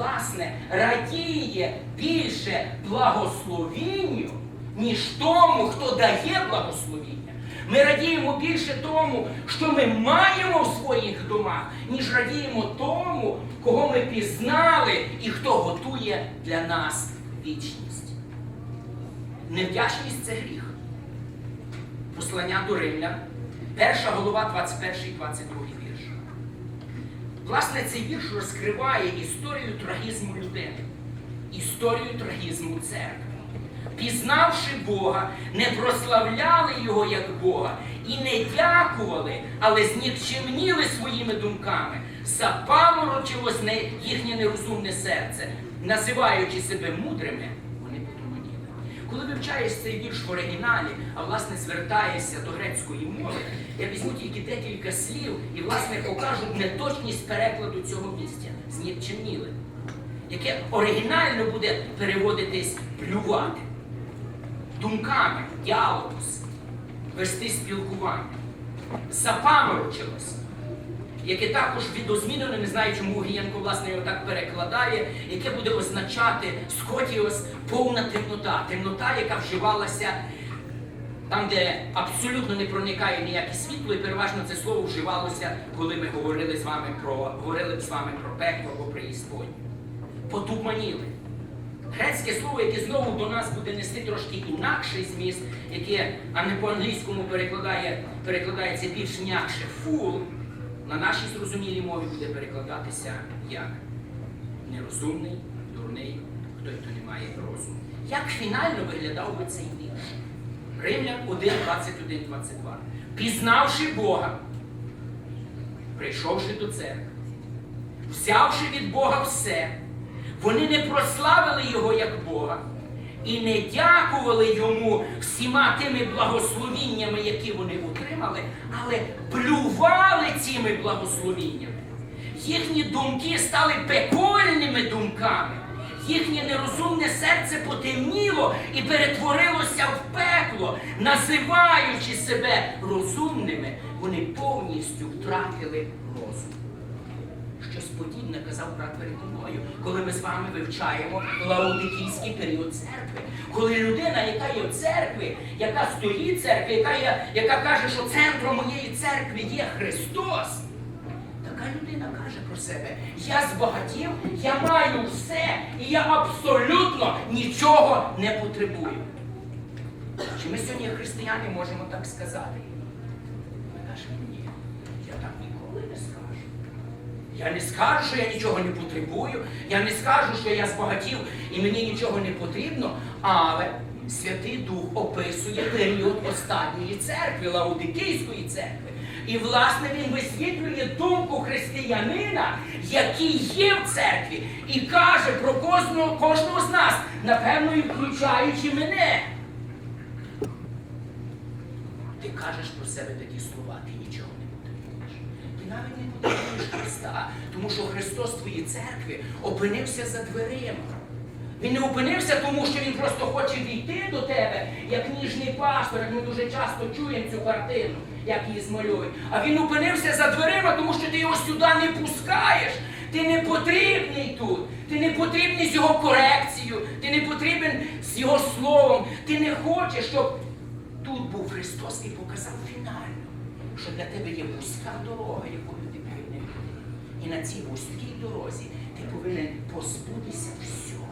власне, радіє більше благословінню, ніж тому, хто дає благословіння. Ми радіємо більше тому, що ми маємо в своїх домах, ніж радіємо тому, кого ми пізнали і хто готує для нас вічність. Невдячність це гріх. Послання до Римлян, перша голова, 21 і 22 вірш. Власне, цей вірш розкриває історію трагізму людини, історію трагізму церкви. Пізнавши Бога, не прославляли Його як Бога і не дякували, але знікчемніли своїми думками. Запаморочилось їхнє нерозумне серце, називаючи себе мудрими. Коли вивчаєш цей вірш в оригіналі, а власне звертаєшся до грецької мови, я візьму тільки декілька слів і власне покажу неточність перекладу цього місця. Знікчемніли. Яке оригінально буде переводитись плювати думками, діалогус, вести спілкування. Запаморочилось, яке також відозмінено, не знаю, чому Гієнко власне його так перекладає, яке буде означати скотіос повна темнота. Темнота, яка вживалася там, де абсолютно не проникає ніяке світло, і переважно це слово вживалося, коли ми говорили з вами про говорили з вами про пекло або преісподню. Потуманіли. Грецьке слово, яке знову до нас буде нести трошки інакший зміст, яке, а не по-англійському перекладає, перекладається більш м'якше фул, на нашій зрозумілій мові буде перекладатися як нерозумний, дурний, той, хто не має розуму. Як фінально виглядав би цей вірш? Римлян 1, 21, 22. Пізнавши Бога, прийшовши до церкви, взявши від Бога все, вони не прославили Його як Бога і не дякували йому всіма тими благословіннями, які вони отримали, але плювали цими благословіннями. Їхні думки стали пекольними думками. Їхнє нерозумне серце потемніло і перетворилося в пекло, називаючи себе розумними, вони повністю втратили розум. Подібне казав брат переді мною, коли ми з вами вивчаємо лаудикійський період церкви. Коли людина, яка є в церкві, яка стоїть церкві, яка, є, яка каже, що центром моєї церкви є Христос, така людина каже про себе: я збагатів, я маю все, і я абсолютно нічого не потребую. Чи ми сьогодні, християни, можемо так сказати? Ми кажемо, ні, я так ніколи не скажу. Я не скажу, що я нічого не потребую, я не скажу, що я збагатів і мені нічого не потрібно, але Святий Дух описує період останньої церкви, Лаудикійської церкви. І, власне, він висвітлює думку християнина, який є в церкві, і каже про кожного, кожного з нас, напевно, і включаючи мене. Ти кажеш про себе такі слова, ти нічого не навіть не потребуєш Христа, тому що Христос твоїй церкві опинився за дверима. Він не опинився, тому що він просто хоче війти до тебе, як ніжний пастор, як ми дуже часто чуємо цю картину, як її змалюють. А він опинився за дверима, тому що ти його сюди не пускаєш. Ти не потрібний тут. Ти не потрібний з його корекцією, ти не потрібен з його словом. Ти не хочеш, щоб тут був Христос і показав фінально, що для тебе є вузька дорога, якою ти повинен йти. І на цій вузькій дорозі ти повинен позбутися всього,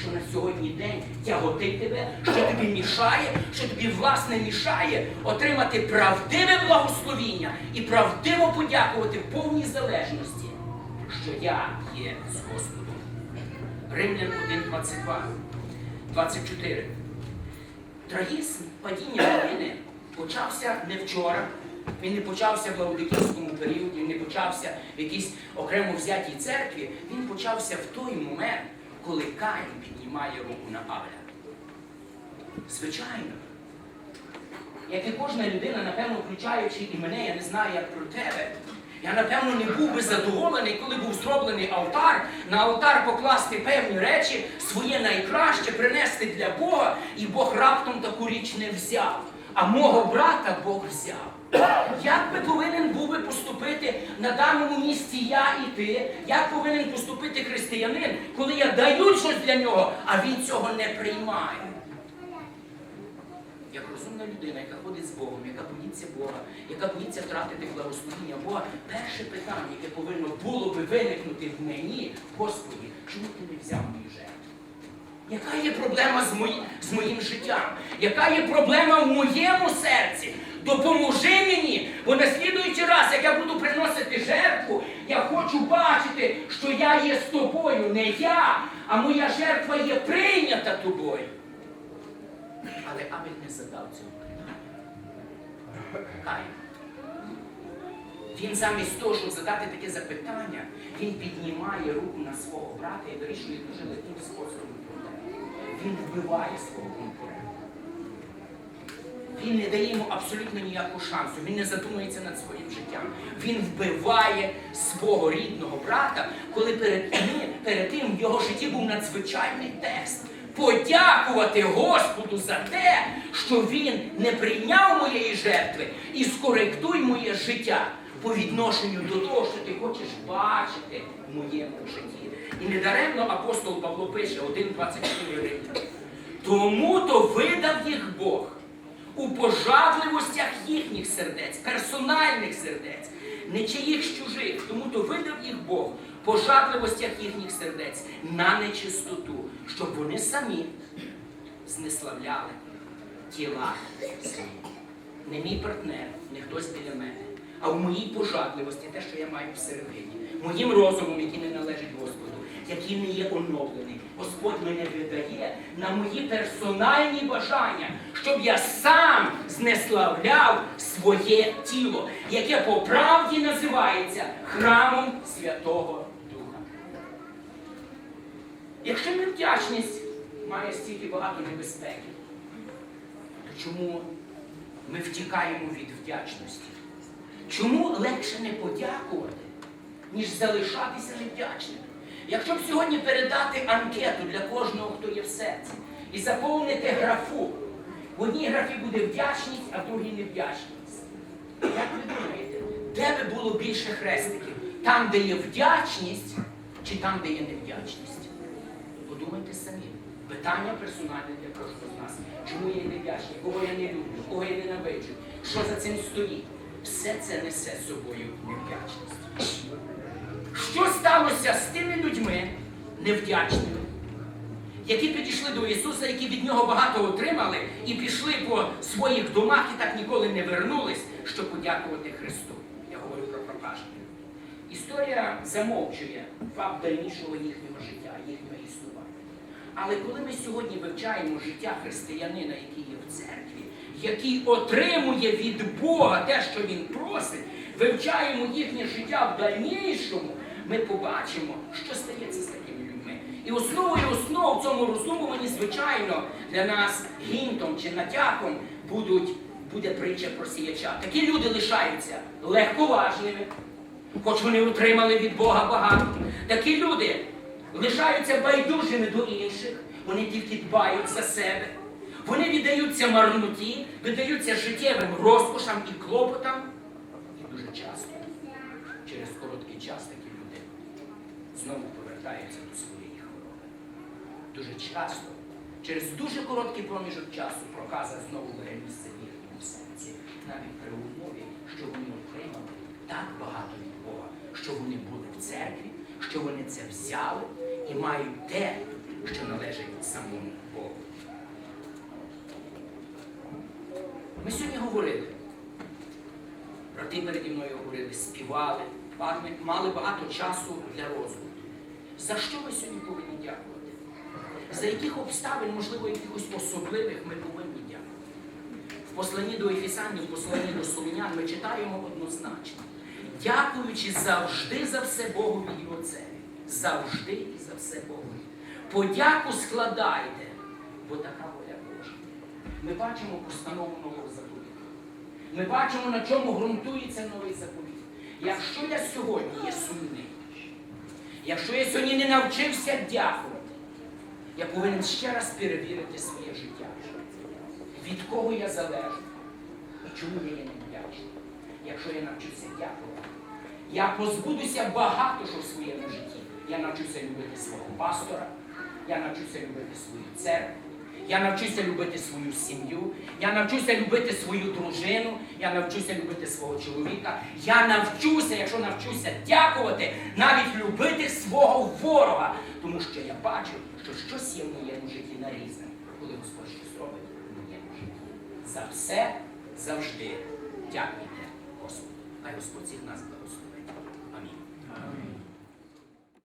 що на сьогодні день тяготить тебе, що тобі мішає, що тобі власне мішає отримати правдиве благословіння і правдиво подякувати в повній залежності, що я є з Господом. Римлян 1, 22, 24. Трагізм падіння людини почався не вчора. Він не почався в Лаудикійському періоді, він не почався в якійсь окремо взятій церкві. Він почався в той момент, коли Каїн піднімає руку на Авеля. Звичайно. Як і кожна людина, напевно, включаючи і мене, я не знаю, як про тебе. Я, напевно, не був би задоволений, коли був зроблений алтар, на алтар покласти певні речі, своє найкраще принести для Бога, і Бог раптом таку річ не взяв. А мого брата Бог взяв. Як би повинен був би поступити на даному місці я і ти? Як повинен поступити християнин, коли я даю щось для нього, а він цього не приймає? Як розумна людина, яка ходить з Богом, яка боїться Бога, яка боїться втратити благословіння Бога, перше питання, яке повинно було би виникнути в мені, Господі, чому ти не взяв мою жертву? Яка є проблема з, мої, з моїм життям? Яка є проблема в моєму серці? Допоможи мені, бо на слідуючий раз, як я буду приносити жертву, я хочу бачити, що я є з тобою, не я, а моя жертва є прийнята тобою. Але Абель не задав цього питання. Він замість того, щоб задати таке запитання, він піднімає руку на свого брата і вирішує дуже легким способом проблему. Він вбиває свого конкурента. Він не дає йому абсолютно ніякого шансу, він не задумується над своїм життям. Він вбиває свого рідного брата, коли перед перед тим в його житті був надзвичайний тест. Подякувати Господу за те, що він не прийняв моєї жертви і скоректуй моє життя по відношенню до того, що ти хочеш бачити в моєму житті. І недаремно апостол Павло пише 1.24 Тому то видав їх Бог у пожадливостях їхніх сердець, персональних сердець, не чиїх чужих, тому то видав їх Бог пожадливостях їхніх сердець на нечистоту, щоб вони самі знеславляли тіла. Не мій партнер, не хтось біля мене, а в моїй пожадливості, те, що я маю всередині, моїм розумом, який не належить Господу, який не є оновлений. Господь мене видає на мої персональні бажання, щоб я сам знеславляв своє тіло, яке по правді називається храмом Святого Духа. Якщо невдячність має стільки багато небезпеки, то чому ми втікаємо від вдячності? Чому легше не подякувати, ніж залишатися невдячним? Якщо б сьогодні передати анкету для кожного, хто є в серці, і заповнити графу, в одній графі буде вдячність, а в другій невдячність. Як ви думаєте, де би було більше хрестиків? Там, де є вдячність, чи там, де є невдячність? Подумайте самі. Питання персональне для кожного з нас. Чому я невдячний? Кого я не люблю, кого я ненавиджу? Що за цим стоїть? Все це несе з собою невдячність. Що сталося з тими людьми невдячними, які підійшли до Ісуса, які від Нього багато отримали, і пішли по своїх домах і так ніколи не вернулись, щоб подякувати Христу? Я говорю про пропажників. Історія замовчує факт дальнішого їхнього життя, їхнього існування. Але коли ми сьогодні вивчаємо життя християнина, який є в церкві, який отримує від Бога те, що він просить, вивчаємо їхнє життя в дальнішому, ми побачимо, що стається з такими людьми. І основою основ в цьому роздумуванні, звичайно, для нас гінтом чи натяком будуть, буде притча про сіяча. Такі люди лишаються легковажними, хоч вони отримали від Бога багато. Такі люди лишаються байдужими до інших, вони тільки дбають за себе. Вони віддаються марноті, віддаються життєвим розкошам і клопотам. І дуже часто, через короткий час такі знову повертаються до своєї хвороби. Дуже часто, через дуже короткий проміжок часу проказа знову бере місце в їхньому серці, навіть при умові, що вони отримали так багато від Бога, що вони були в церкві, що вони це взяли і мають те, що належить самому Богу. Ми сьогодні говорили. Брати переді мною говорили, співали, мали- багато часу для розвитку. За що ми сьогодні повинні дякувати? За яких обставин, можливо, якихось особливих ми повинні дякувати? В посланні до Ефісанів, в посланні до Солонян ми читаємо однозначно. Дякуючи завжди за все Богові і Отцеві. Завжди і за все Богові. Подяку складайте, бо така воля Божа. Ми бачимо постанову нового заповіту. Ми бачимо, на чому ґрунтується новий заповіт. Якщо я сьогодні є сумний, якщо я сьогодні не навчився дякувати, я повинен ще раз перевірити своє життя. Від кого я залежу? І чому я є невдячний? Якщо я навчуся дякувати, я позбудуся багато що в своєму житті. Я навчуся любити свого пастора, я навчуся любити свою церкву, я навчуся любити свою сім'ю, я навчуся любити свою дружину, я навчуся любити свого чоловіка. Я навчуся, якщо навчуся дякувати, навіть любити свого ворога. Тому що я бачу, що щось є в моєму житті на різне, коли Господь щось робить в моєму житті. За все завжди дякуйте Господу. Хай Господь всіх нас благословить. Амінь.